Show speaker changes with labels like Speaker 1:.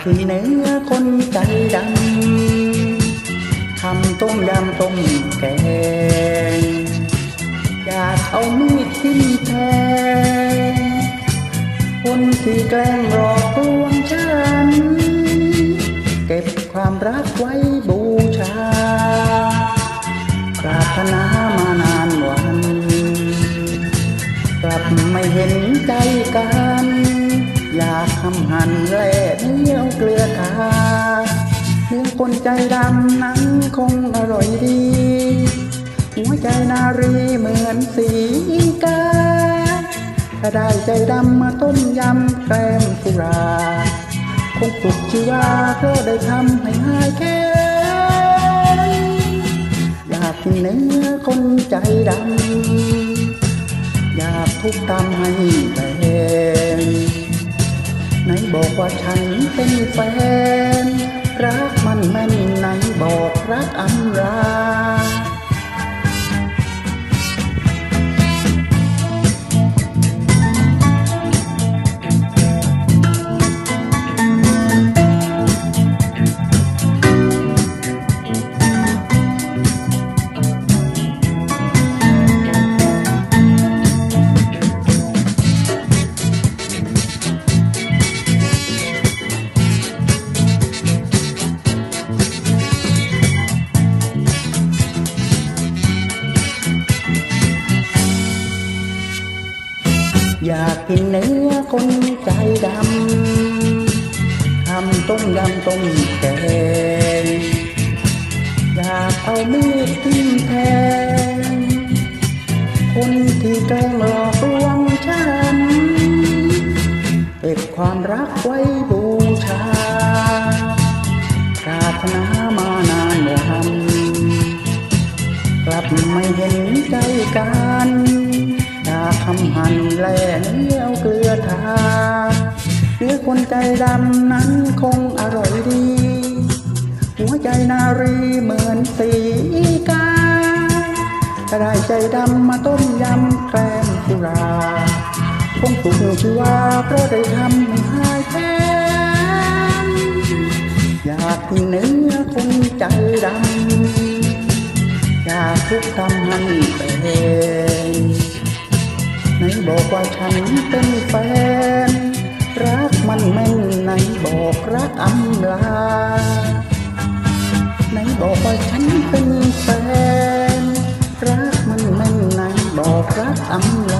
Speaker 1: อยากกินเนื้อคนใจดำทำต้มยำต้มแกง อยากเอามีดทิ่มแทงคนที่แกล้งหลอกลวงฉัน เก็บความรักไว้บูชา ปรารถนามานานวัน กลับไม่เห็น ทำหันแล่เนี้ยวเกลือทาเนื้อคนใจดำนั้นคงอร่อยดี หัวใจนารีเหมือนสีกาถ้าได้ใจดำมาต้มยำแกล้มสุรา คงสุขชีวาเพราะได้ทำให้หายแค้นอยากกินเนื้อคนใจดำอยากทุบตามให้แฟนไหน บอกว่าฉันเป็นแฟนรัก อยากกินเนื้อคนใจดำทำต้มยำต้มแกงอยากเอามีดทิ่มแทงคนที่แกล้งหลอกลวงฉันเก็บความรักไว้บู คำหันแล่เนี้ยวเกลือทาเนื้อคนใจดำนั้นคงอร่อยดี หัวใจนารีเหมือนสีกาถ้าได้ใจดำมาต้มยำแกล้มสุราคงสุขชีวาเพราะได้ทำให้แค้นอยากกินเนื้อคนใจดำอยากทุกทำให้เป็น บอกว่าฉันเป็นแฟน รักมันแม่นไหนบอกรักอำลา ไหนบอกว่าฉันเป็นแฟน รักมันแม่นไหนบอกรักอำลา